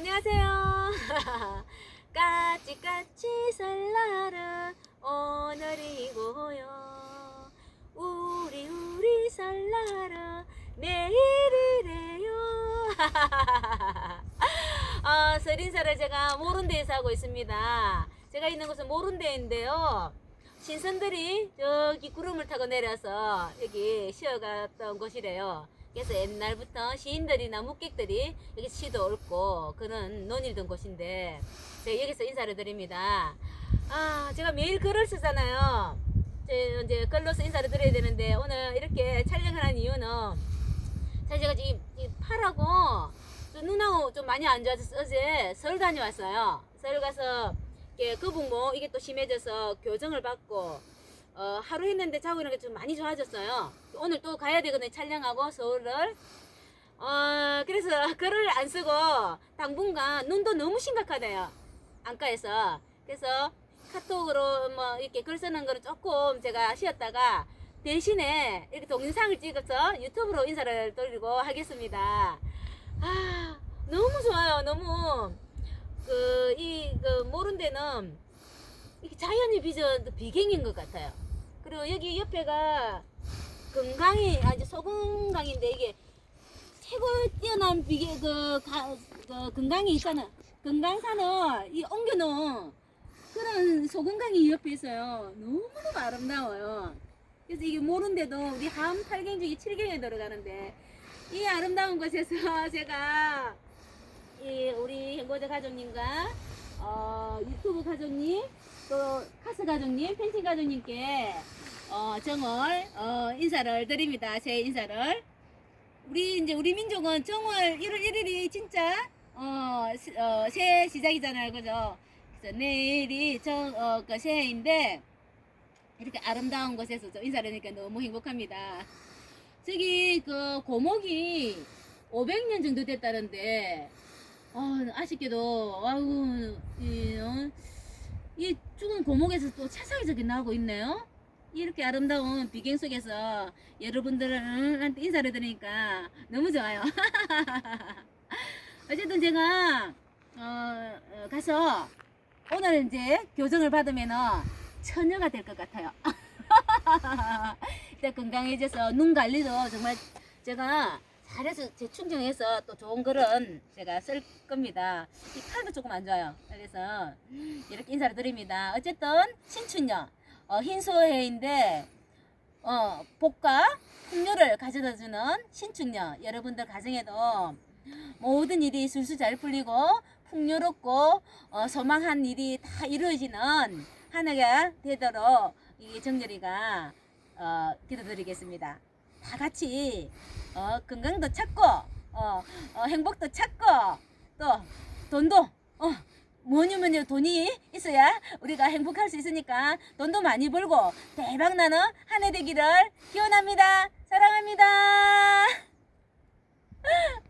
안녕하세요. 까치까치 설날은 오늘이고요. 우리 우리 설날은 내일이래요. 아, 설인사를 제가 모른 데에서 하고 있습니다. 제가 있는 곳은 모른 데인데요. 신선들이 저기 구름을 타고 내려서 여기 쉬어갔던 곳이래요. 그래서 옛날부터 시인들이나 묵객들이 여기 시도 옳고 그런 논일던 곳인데 제가 여기서 인사를 드립니다. 아, 제가 매일 글을 쓰잖아요. 제 이제 글로서 인사를 드려야 되는데 오늘 이렇게 촬영을 한 이유는 사실 제가 지금 이 팔하고 좀 눈하고 좀 많이 안 좋아서 어제 서울 다녀왔어요. 서울 가서 이게 거북목 이게 또 심해져서 교정을 받고 어, 하루 했는데 자고 일어나니까 좀 많이 좋아졌어요. 오늘 또 가야 되거든요. 촬영하고 서울을. 어, 그래서 글을 안 쓰고 당분간 눈도 너무 심각하대요. 안과에서. 그래서 카톡으로 뭐 이렇게 글 쓰는 거를 조금 제가 쉬었다가 대신에 이렇게 동영상을 찍어서 유튜브로 인사를 드리고 하겠습니다. 아, 너무 좋아요. 너무 그 이 그 모른 데는 이게 자연이 빚은 비경인 것 같아요. 그리고 여기 옆에가 금강이 아주 소금강인데 이게 최고 뛰어난 비계 그, 가, 그 금강이 있잖아. 금강산을 이 옮겨놓은 그런 소금강이 옆에 있어요. 너무너무 아름다워요. 그래서 이게 모른데도 우리 함 8경 중에 7경에 들어가는데 이 아름다운 곳에서 제가 이 우리 행보자 가족님과 어, 유튜브 가족님 또 카스 가족님 펜싱 가족님께 어, 정월 어, 인사를 드립니다. 제 인사를 우리 이제 우리 민족은 정월 1월 1일이 진짜 어, 시- 어, 새해 시작이잖아요, 그죠? 그래서 내일이 정, 어, 그 새해인데 이렇게 아름다운 곳에서 저 인사를 하니까 너무 행복합니다. 저기 그 고목이 500년 정도 됐다는데 어, 아쉽게도 아우 이, 어, 이 죽은 고목에서 또 저기 나오고 있네요. 이렇게 아름다운 비경 속에서 여러분들한테 인사를 드리니까 너무 좋아요. 어쨌든 제가 어, 어, 가서 오늘 이제 교정을 받으면은 처녀가 될 것 같아요. 일단 건강해져서 눈 관리도 정말 제가 잘해서 재충전해서 또 좋은 글은 제가 쓸 겁니다. 이 팔도 조금 안 좋아요. 그래서 이렇게 인사를 드립니다. 어쨌든 신춘녀 어, 흰소해인데 어, 복과 풍요를 가져다주는 신춘녀 여러분들 가정에도 모든 일이 술술 잘 풀리고 풍요롭고 어, 소망한 일이 다 이루어지는 한 해가 되도록 이 정렬이가 어, 기도드리겠습니다. 다 같이 어, 건강도 찾고 어, 어, 행복도 찾고 또 돈도 어, 뭐니 돈이 있어야 우리가 행복할 수 있으니까 돈도 많이 벌고 대박 나는 한 해 되기를 기원합니다. 사랑합니다.